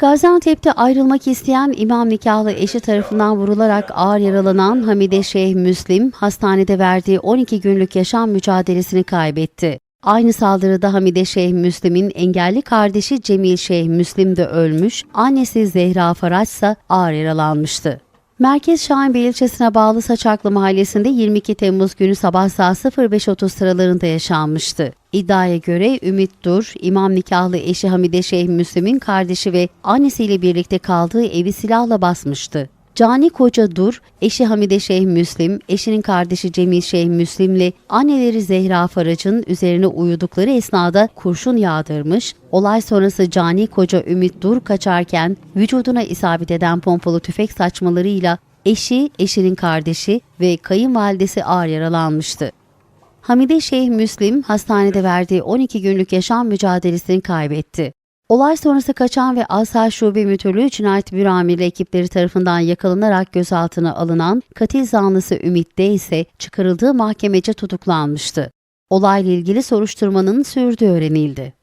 Gaziantep'te ayrılmak isteyen imam nikahlı eşi tarafından vurularak ağır yaralanan Hamide Şeyh Müslim, hastanede verdiği 12 günlük yaşam mücadelesini kaybetti. Aynı saldırıda Hamide Şeyh Müslim'in engelli kardeşi Cemil Şeyh Müslim de ölmüş, annesi Zehra Faraç ise ağır yaralanmıştı. Merkez Şahinbey ilçesine bağlı Saçaklı mahallesinde 22 Temmuz günü sabah saat 05.30 sıralarında yaşanmıştı. İddiaya göre Ümit Dur, imam nikahlı eşi Hamide Şeyh Müslim'in kardeşi ve annesiyle birlikte kaldığı evi silahla basmıştı. Cani Koca Dur, eşi Hamide Şeyh Müslim, eşinin kardeşi Cemil Şeyh Müslim'le anneleri Zehra Faraç'ın üzerine uyudukları esnada kurşun yağdırmış, olay sonrası Cani Koca Ümit Dur kaçarken vücuduna isabet eden pompalı tüfek saçmalarıyla eşi, eşinin kardeşi ve kayınvalidesi ağır yaralanmıştı. Hamide Şeyh Müslim hastanede verdiği 12 günlük yaşam mücadelesini kaybetti. Olay sonrası kaçan ve Asal Şube Müdürlüğü Cinayet Büro Amirli ekipleri tarafından yakalanarak gözaltına alınan katil zanlısı Ümit D ise çıkarıldığı mahkemece tutuklanmıştı. Olayla ilgili soruşturmanın sürdüğü öğrenildi.